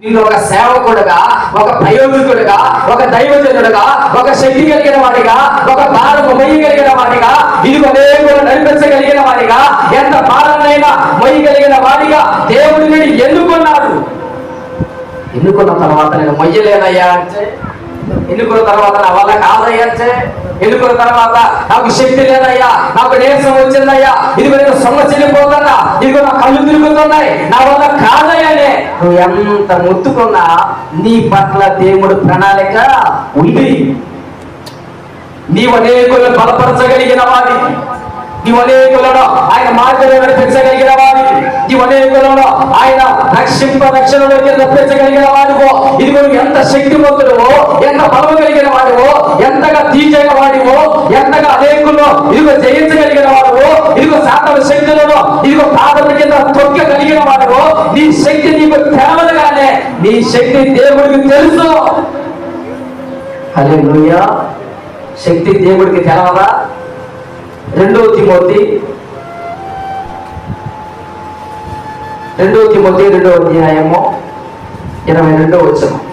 నేను ఒక సేవకుడుగా ఒక ప్రయోజకుడుగా ఒక దైవజనుడుగా ఒక శక్తి కలిగిన వాడిగా ఒక భారము మొయ్యగలిగిన వాడిగా ఇదిగో దేవుడు నడిపించగలిగిన వాడిగా ఎంత భారాన్నైనా మొయ్యగలిగిన వాడిగా దేవుడు నేను ఎన్నుకున్నాడు? ఎన్నుకున్న తర్వాత నేను మొయ్యలేనయ్యా అంటే ఎన్నుకున్న తర్వాత నా వల్ల కాదయ్యా ఎన్నుకున్న తర్వాత నాకు శక్తి లేదయ్యా నాకు నీరసం వచ్చిందయ్యా ఇదిగో నేను సొమ్మ ఇదిగో నా కళ్ళు తిరుగుతున్నాయి నా వల్ల కాదయ్యానే. నువ్వు ఎంత ముత్తుకున్నా నీ పట్ల దేవుడు ప్రణాళిక ఉంది. నీవు అనేకులను బలపరచగలిగిన వాడి నీవు అనేకులను ఆయన మార్గంలో నడిపించగలిగిన వాడి నీవు అనేకులను ఆయన రక్షింప రక్షణలోకి రప్పించగలిగిన వాడివో. ఇదిగో నువ్వు ఎంత శక్తివంతుడువో ఎంత బలము కలిగిన వాడివో ఎంతగా వాడివో? ఎంతగా అనేకులను ఇదిగో జయించగలిగిన వాడువో? ఇదిగో శాతం శక్తులను ఇదిగో పాదల కింద తొక్కగలిగిన వాడువో? నీ శక్తి నీకు తెలవదుగానే నీ శక్తి దేవుడికి తెలుసు. అదే శక్తి దేవుడికి తెలవదా రెండవ తిమోతి. రెండవ తిమోతి రెండవ అధ్యాయము. ఇరవై రెండవ వచ్చము